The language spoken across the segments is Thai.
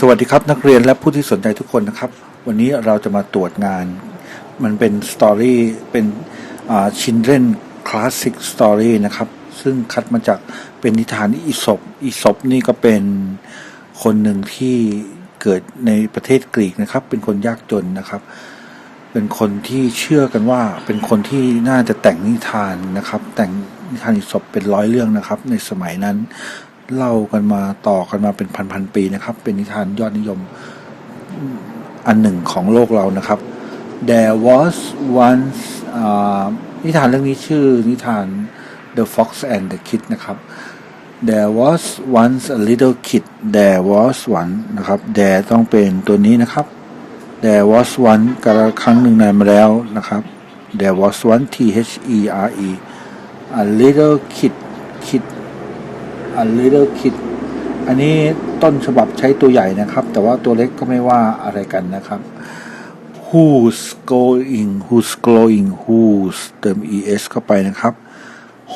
สวัสดีครับนักเรียนและผู้ที่สนใจทุกคนนะครับ วันนี้เราจะมาตรวจงาน มันเป็นสตอรี่เป็นชินเ e นคลาสสิกสตอรี่นะครับ ซึ่งคัดมาจากเป็นนิทานอีสปอีสปนี่ก็เป็นคนหนึ่งที่เกิดในประเทศกรีกนะครับ เป็นคนยากจนนะครับ เป็นคนที่เชื่อกันว่าเป็นคนที่น่าจะแต่งนิทานนะครับ แต่งนิทานอีสปเป็นร้อยเรื่องนะครับ ในสมัยนั้น เล่ากันมาต่อกันมาเป็นพันๆปีนะครับ เป็นนิทานยอดนิยมอันหนึ่งของโลกเรานะครับ There was once นิทานเรื่องนี้ชื่อนิทาน The Fox and the Kid นะครับ There was once a little kid There was one นะครับ There ต้องเป็นตัวนี้นะครับ There was one กระครั้งหนึ่งนานมาแล้วนะครับ There was one T H E R E a little kid kid a little kid อันนี้ต้นฉบับใช้ตัวใหญ่นะครับ แต่ว่าตัวเล็กก็ไม่ว่าอะไรกันนะครับ who's going who's glowing who's เติม es เข้าไปนะครับ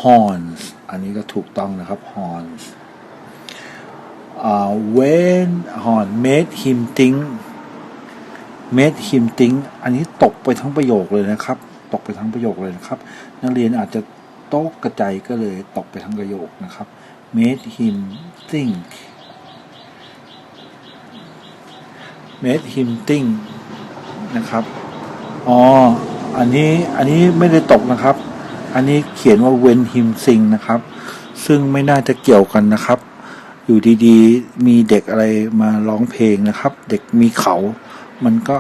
horns อันนี้ก็ถูกต้องนะครับ horns uh, when horn made him think made him think อันนี้ตกไปทั้งประโยคเลยนะครับ ตกไปทั้งประโยคเลยนะครับ นักเรียนอาจจะโต๊ะกระจายก็เลยตกไปทั้งประโยคนะครับ made him think made him think นะครับ อ๋อ อันนี้อันนี้ไม่ได้ตกนะครับ อันนี้เขียนว่า when him sing นะครับ ซึ่งไม่น่าจะเกี่ยวกันนะครับ อยู่ดีๆ มีเด็กอะไรมาร้องเพลงนะครับ เด็กมีเขา มันก็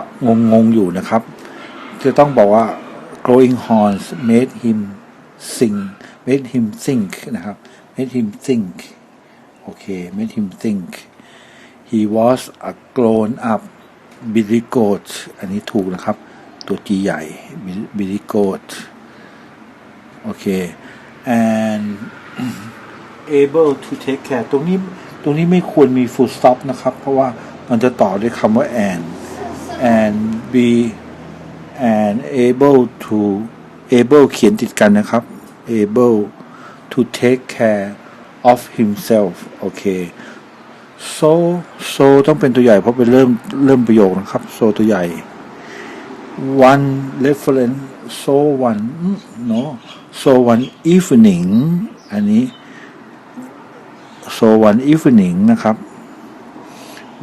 งงๆอยู่นะครับ จะต้องบอกว่า growing horns made him sing made him think นะครับ made him think โอเค made him think he was a grown up billy goat อันนี้ถูกนะครับ ตัวจีใหญ่ billy goat โอเค and able to take care ตรงนี้ตรงนี้ไม่ควรมี full stop นะครับ เพราะว่ามันจะต่อด้วยคำว่า and and be and able to able เขียนติดกันนะครับ able to take care of himself โอเค so so ต้องเป็นตัวใหญ่เพราะเป็นเริ่มเริ่มประโยคนะครับ so ตัวใหญ่ one reference so one no so one evening อันนี้ so one evening นะครับ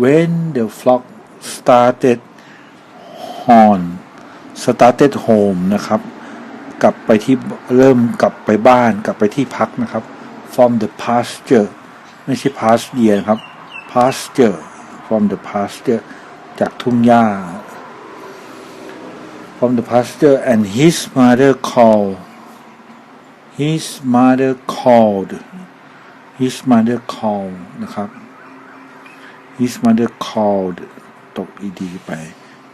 when the flock started horn started home นะครับ กลับไปที่เริ่มกลับไปบ้านกลับไปที่พักนะครับ from the pasture ไม่ใช่ past year นะครับ pasture from the pasture จากทุ่งหญ้า from the pasture and his mother called his mother called his mother called นะครับ his mother called ตกอีดีไป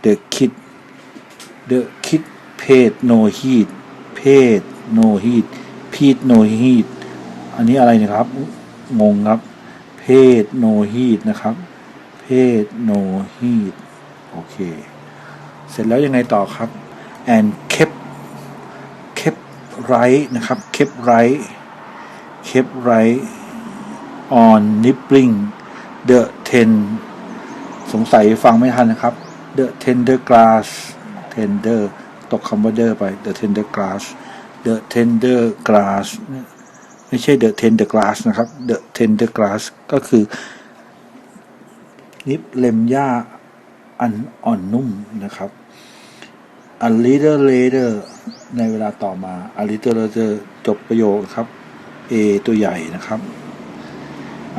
the kid the kid paid no heed เพศโนฮีตพีดโนฮีตอันนี้อะไรนะครับ งงครับ เพศโนฮีตนะครับ เพศโนฮีตโอเค เสร็จแล้วยังไงต่อครับ and kept kept right นะครับ kept right kept right on nipping the ten สงสัยฟังไม่ทันนะครับ the tender grass tender ตกคำว่า der ไป the tender grass the tender grass ไม่ใช่ the tender grass นะครับ the tender grass ก็คือนิบเล็มหญ้าอันอ่อนนุ่มนะครับ a little later ในเวลาต่อมา a little later จบประโยคครับ A ตัวใหญ่นะครับ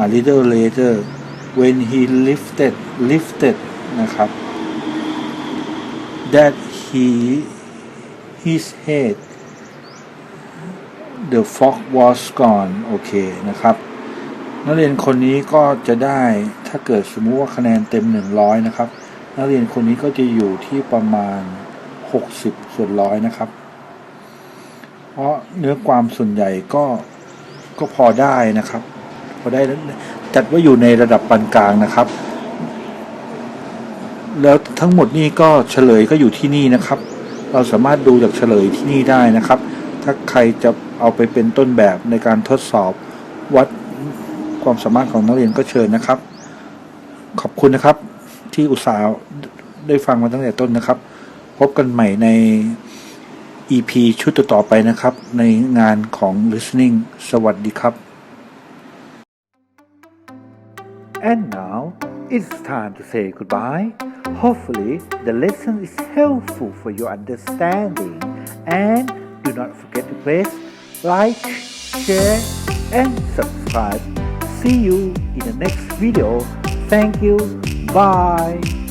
a little later when he lifted lifted นะครับ that he his head the fog was gone โอเคนะครับ นักเรียนคนนี้ก็จะได้ถ้าเกิดสมมุติว่าคะแนนเต็ม 100 นะครับ นักเรียนคนนี้ก็จะอยู่ที่ประมาณ 60 ส่วนร้อยนะครับ เพราะเนื้อความส่วนใหญ่ก็ก็พอได้นะครับ พอได้จัดว่าอยู่ในระดับปานกลางนะครับ แล้วทั้งหมดนี่ก็เฉลยก็อยู่ที่นี่นะครับ เราสามารถดูจากเฉลยที่นี่ได้นะครับ ถ้าใครจะเอาไปเป็นต้นแบบในการทดสอบวัดความสามารถของนักเรียนก็เชิญนะครับ ขอบคุณนะครับที่อุตส่าห์ได้ฟังมาตั้งแต่ต้นนะครับ พบกันใหม่ใน EP ชุดต่อไปนะครับ ในงานของ listening สวัสดีครับ And now it's time to say goodbye. Hopefully, the lesson is helpful for your understanding. And do not forget to press like, share, and subscribe. See you in the next video. Thank you. Bye.